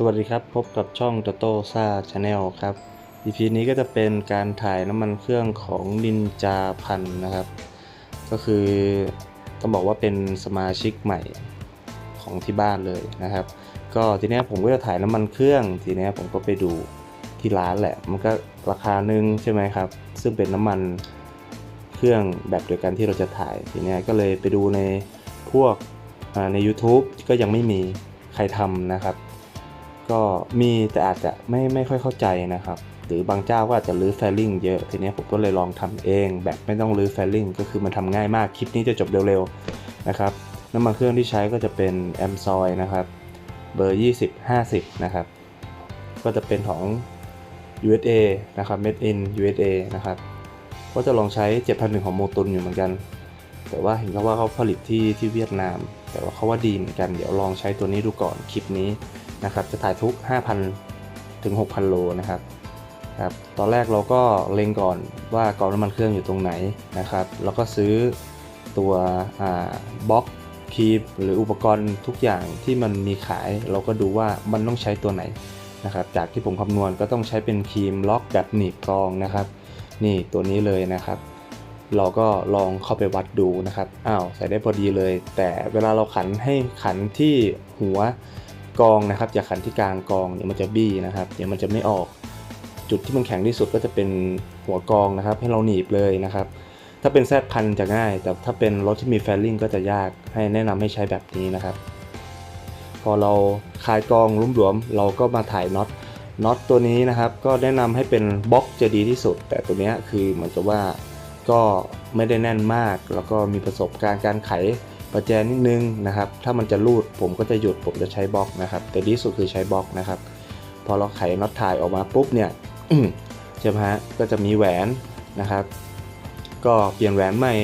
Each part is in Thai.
สวัสดีครับ พบกับช่อง t o t o s a Channel ครับ EP นี้ก็จะเป็นการถ่ายน้ำมันเครื่องของนินจาพันนะครับ ก็คือต้องบอกว่าเป็นสมาชิกใหม่ของที่บ้านเลยนะครับ ก็ทีนี้ผมก็จะถ่ายน้ำมันเครื่อง ทีนี้ผมก็ไปดูที่ร้านแหละ มันก็ราคาหนึ่งใช่ไหมครับ ซึ่งเป็นน้ำมันเครื่องแบบเดียวกันที่เราจะถ่าย ทีนี้ก็เลยไปดูในพวกใน YouTube ก็ยังไม่มีใครทำนะครับ ก็มีแต่อาจจะไม่ไม่ค่อยเข้าใจนะครับ หรือบางเจ้าก็อาจจะรื้อแฟลลิ่งเยอะทีนี้ผมก็เลยลองทำเอง แบบไม่ต้องรื้อแฟลลิ่งก็คือมันทำง่ายมากคลิปนี้จะจบเร็วๆนะครับน้ำมันเครื่องที่ใช้ก็จะเป็นแอมซอยนะครับเบอร์ 20 50 นะครับ ก็จะเป็นของ USA นะครับ made in USA นะครับ ก็จะลองใช้ 7,001 ของโมตุนอยู่เหมือนกัน แต่ว่าเห็นเขาว่าเขาผลิตที่ที่เวียดนาม แต่ว่าเขาว่าดีเหมือนกัน เดี๋ยวลองใช้ตัวนี้ดูก่อนคลิปนี้ นะครับจะถ่ายทุก 5,000 ถึง 6,000 โลนะครับครับตอนแรกเราก็เล็งก่อนว่ากองน้ำมันเครื่องอยู่ตรงไหนนะครับแล้วก็ซื้อตัวบล็อกคีบหรืออุปกรณ์ทุกอย่างที่มันมีขาย เราก็ดูว่ามันต้องใช้ตัวไหนนะครับจากที่ผมคำนวณก็ต้องใช้เป็นครีมล็อกแบบหนีบกรองนะครับ นี่ตัวนี้เลยนะครับ เราก็ลองเข้าไปวัดดูนะครับอ้าวใส่ได้พอดีเลย แต่เวลาเราขันให้ขันที่หัว กองนะครับอย่าขันที่กลางกองเดี๋ยวมันจะบี้นะครับเดี๋ยวมันจะไม่ออก จุดที่มันแข็งที่สุดก็จะเป็นหัวกองนะครับ ให้เราหนีบเลยนะครับ ถ้าเป็นแซดพันจะง่าย แต่ถ้าเป็นรถที่มีแฟลลิ่งก็จะยากให้แนะนำให้ใช้แบบนี้นะครับ พอเราคลายกองรุ่มหลวม เราก็มาถ่ายน็อตน็อตตัวนี้นะครับ ก็แนะนำให้เป็นบล็อกจะดีที่สุด แต่ตัวเนี้ยคือเหมือนกับว่าก็ไม่ได้แน่นมาก แล้วก็มีประสบการณ์การไข ประแจนิดนึงนะครับ ถ้ามันจะรูดผมก็จะหยุดผมจะใช้บล็อกนะครับ แต่ดีสุดคือใช้บล็อกนะครับ พอเราไขน็อตถ่ายออกมาปุ๊บเนี่ยใช่ไหมฮะก็จะมีแหวนนะครับ ก็เปลี่ยนแหวนใหม่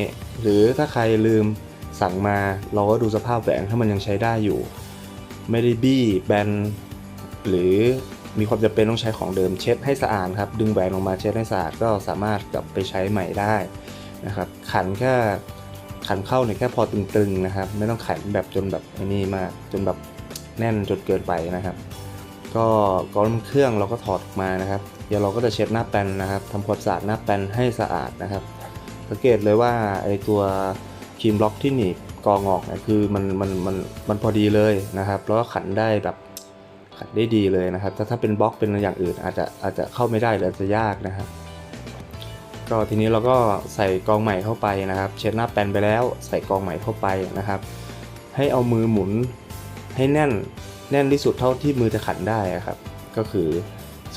หรือถ้าใครลืมสั่งมาเราก็ดูสภาพแหวนถ้ามันยังใช้ได้อยู่ ไม่ได้บี้แบนหรือมีความจำเป็นต้องใช้ของเดิมเช็ดให้สะอาดครับ ดึงแหวนออกมาเช็ดให้สะอาดก็สามารถกลับไปใช้ใหม่ได้นะครับ ขันแค่ ขันเข้าเนี่ยแค่พอตึงๆนะครับ ไม่ต้องขันแบบจนแบบอ้นี่มากจนแบบแน่นจนเกินไปนะครับ ก็กรองน้ำเครื่องเราก็ถอดออกมานะครับ เดี๋ยวเราก็จะเช็ดหน้าแปนนะครับทำความสะอาดหน้าแปนให้สะอาดนะครับ สังเกตเลยว่าไอตัวครีมล็อกที่หนีบกองออกเนี่ยคือมันมันมันมันพอดีเลยนะครับ แล้วก็ขันได้แบบขันได้ดีเลยนะครับ ถ้าถ้าเป็นบล็อกเป็นอย่างอื่นอาจจะอาจจะเข้าไม่ได้หรืออาจจะยากนะครับ ก็ทีนี้เราก็ใส่กองใหม่เข้าไปนะครับ เช็ดหน้าแปนไปแล้ว ใส่กองใหม่เข้าไปนะครับ ให้เอามือหมุนให้แน่นแน่นที่สุดเท่าที่มือจะขันได้ครับ ก็คือ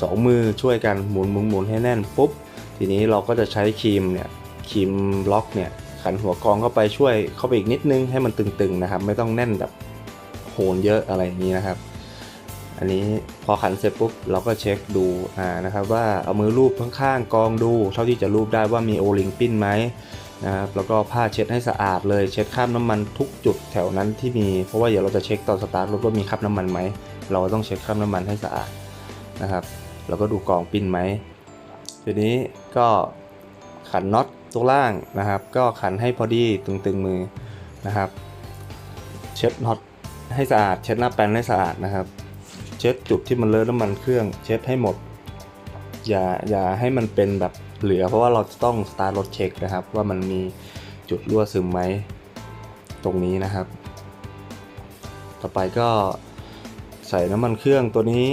สองมือช่วยกันหมุนหมุนหมุนให้แน่นปุ๊บทีนี้เราก็จะใช้ครีมเนี่ยครีมล็อกเนี่ยขันหัวกองเข้าไปช่วยเข้าไปอีกนิดนึงให้มันตึงๆนะครับ ไม่ต้องแน่นแบบโหนเยอะอะไรอย่างนี้นะครับ อันนี้พอขันเสร็จปุ๊บเราก็เช็คดูอ่านะครับว่าเอามือลูบข้างๆกองดู เท่าที่จะลูบได้ว่ามีโอลิงปิ้นไหมนะครับแล้วก็ผ้าเช็ดให้สะอาดเลยเช็ดคราบน้ำมันทุกจุดแถวนั้นที่มีเพราะว่าเดี๋ยวเราจะเช็คตอนสตาร์ทรถว่ามีคราบน้ำมันไหมเราต้องเช็คคราบน้ำมันให้สะอาดนะครับ แล้วก็ดูกองปิ้นไหมทีนี้ก็ขันน็อตตัวล่างนะครับ ก็ขันให้พอดีตึงๆมือนะครับ เช็ดน็อตให้สะอาด เช็ดหน้าแปนให้สะอาดนะครับ เช็ดจุดที่มันเลอะน้ำมันเครื่อง เช็ดให้หมด อย่าอย่าให้มันเป็นแบบเหลือ เพราะว่าเราจะต้องสตาร์ทรถเช็คนะครับ ว่ามันมีจุดรั่วซึมไหมตรงนี้นะครับ ต่อไปก็ใส่น้ำมันเครื่องตัวนี้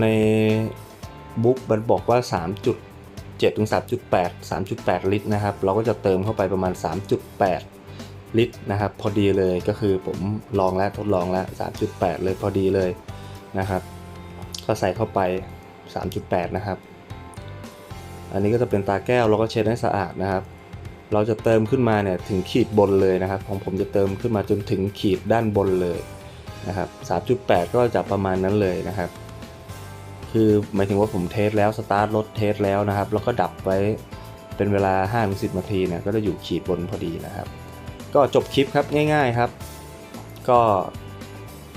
ในบุ๊กมันบอกว่า 3.7ถึง3.8 3.8 ลิตรนะครับ เราก็จะเติมเข้าไปประมาณ 3.8 ลิตรนะครับพอดีเลยก็คือผมลองแล้วทดลองแล้ว3.8 เลยพอดีเลยนะครับ ก็ใส่เข้าไป 3.8 นะครับ อันนี้ก็จะเป็นตาแก้วเราก็เช็ดให้สะอาดนะครับ เราจะเติมขึ้นมาเนี่ยถึงขีดบนเลยนะครับ ของผมจะเติมขึ้นมาจนถึงขีดด้านบนเลยนะครับ 3.8 ก็จะประมาณนั้นเลยนะครับ คือหมายถึงว่าผมเทสแล้วสตาร์ทรถเทสแล้วนะครับ แล้วก็ดับไว้เป็นเวลา 5-10 นาทีเนี่ยก็จะอยู่ขีดบนพอดีนะครับ ก็จบคลิปครับง่าย ๆครับ ก็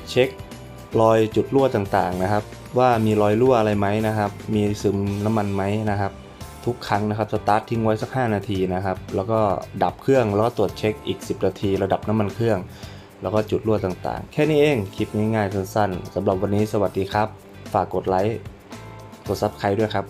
เช็ครอยจุดรั่วต่างๆนะครับ ว่ามีรอยรั่วอะไรไหมนะครับ มีซึมน้ำมันไหมนะครับ ทุกครั้งนะครับสตาร์ททิ้งไว้สัก 5 นาทีนะครับ แล้วก็ดับเครื่องแล้วก็ตรวจเช็คอีก 10 นาที ระดับน้ำมันเครื่อง แล้วก็จุดรั่วต่างๆ แค่นี้เองคลิปง่ายๆสั้นๆสำหรับวันนี้สวัสดีครับ ฝากกดไลค์กด Subscribe ด้วยครับ